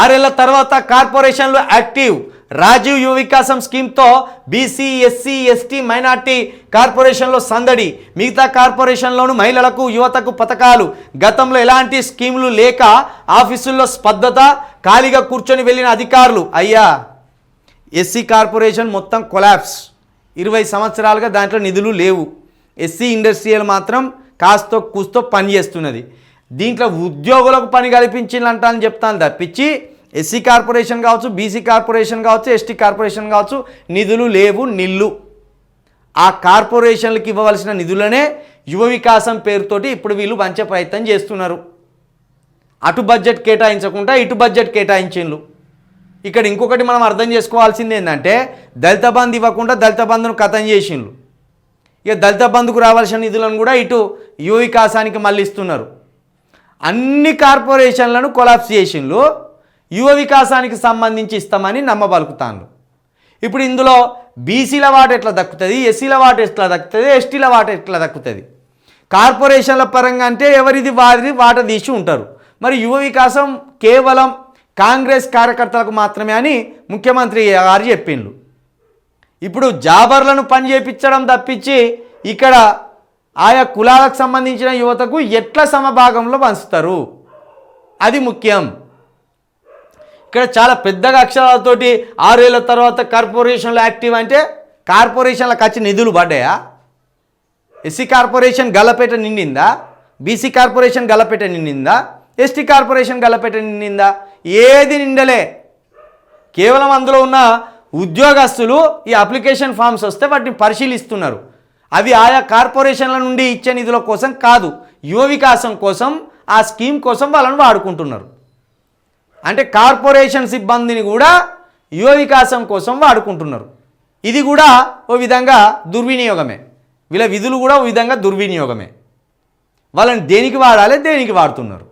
ఆరేళ్ళ తర్వాత కార్పొరేషన్లు యాక్టివ్. రాజీవ్ యువ వికాసం స్కీమ్తో బీసీ ఎస్సీ ఎస్టీ మైనార్టీ కార్పొరేషన్లో సందడి. మిగతా కార్పొరేషన్లోను మహిళలకు యువతకు పథకాలు. గతంలో ఎలాంటి స్కీములు లేక ఆఫీసుల్లో స్పద్ధత ఖాళీగా కూర్చొని వెళ్ళిన అధికారులు. అయ్యా ఎస్సీ కార్పొరేషన్ మొత్తం కొలాప్స్. ఇరవై సంవత్సరాలుగా దాంట్లో నిధులు లేవు. ఎస్సీ ఇండస్ట్రియల్ మాత్రం కాస్తో కూస్తో పని చేస్తున్నది దీంట్లో ఉద్యోగులకు పని కల్పించిందంట అని చెప్తాను తప్పించి ఎస్సీ కార్పొరేషన్ కావచ్చు బీసీ కార్పొరేషన్ కావచ్చు ఎస్టీ కార్పొరేషన్ కావచ్చు నిధులు లేవు నిల్లు. ఆ కార్పొరేషన్లకు ఇవ్వవలసిన నిధులనే యువ వికాసం పేరుతోటి ఇప్పుడు వీళ్ళు మంచి ప్రయత్నం చేస్తున్నారు. అటు బడ్జెట్ కేటాయించకుండా ఇటు బడ్జెట్ కేటాయించిండ్రు ఇక్కడ ఇంకొకటి మనం అర్థం చేసుకోవాల్సింది ఏంటంటే దళిత బంధు ఇవ్వకుండా దళిత బంధును కథం చేసిండ్రు ఇక దళిత బంధుకు రావాల్సిన నిధులను కూడా ఇటు యువ వికాసానికి మళ్ళీ ఇస్తున్నారు అన్ని కార్పొరేషన్లను కొలాప్స్ చేసిండ్రు యువ వికాసానికి సంబంధించి ఇస్తామని నమ్మబలుకుతాను ఇప్పుడు ఇందులో బీసీల వాట ఎట్లా దక్కుతుంది ఎస్సీల వాట ఎట్లా దక్కుతుంది ఎస్టీల వాట ఎట్లా దక్కుతుంది? కార్పొరేషన్ల పరంగా అంటే ఎవరిది వారిది వాట తీసి ఉంటారు. మరి యువ వికాసం కేవలం కాంగ్రెస్ కార్యకర్తలకు మాత్రమే అని ముఖ్యమంత్రి గారు చెప్పిండ్రు. ఇప్పుడు జాబర్లను పని చేపించడం తప్పించి ఇక్కడ ఆయా కులాలకు సంబంధించిన యువతకు ఎట్ల సమభాగంలో పంచుతారు? అది ముఖ్యం. ఇక్కడ చాలా పెద్దగా అక్షరాలతోటి ఆరేళ్ళ తర్వాత కార్పొరేషన్లు యాక్టివ్ అంటే కార్పొరేషన్లకు వచ్చి నిధులు పడ్డాయా? ఎస్సీ కార్పొరేషన్ గల్లపేట నిండిందా? బీసీ కార్పొరేషన్ గల్లపేట నిండిందా? ఎస్టీ కార్పొరేషన్ గల్లపేట నిండిందా? ఏది నిండలే. కేవలం అందులో ఉన్న ఉద్యోగస్తులు ఈ అప్లికేషన్ ఫామ్స్ వస్తే వాటిని పరిశీలిస్తున్నారు. అవి ఆయా కార్పొరేషన్ల నుండి ఇచ్చే నిధుల కోసం కాదు యువ వికాసం కోసం ఆ స్కీమ్ కోసం వాళ్ళని వాడుకుంటున్నారు. అంటే కార్పొరేషన్ సిబ్బందిని కూడా యువ వికాసం కోసం వాడుకుంటున్నారు. ఇది కూడా ఓ విధంగా దుర్వినియోగమే. వీళ్ళ విధులు కూడా ఓ విధంగా దుర్వినియోగమే. వాళ్ళని దేనికి వాడాలి దేనికి వాడుతున్నారు?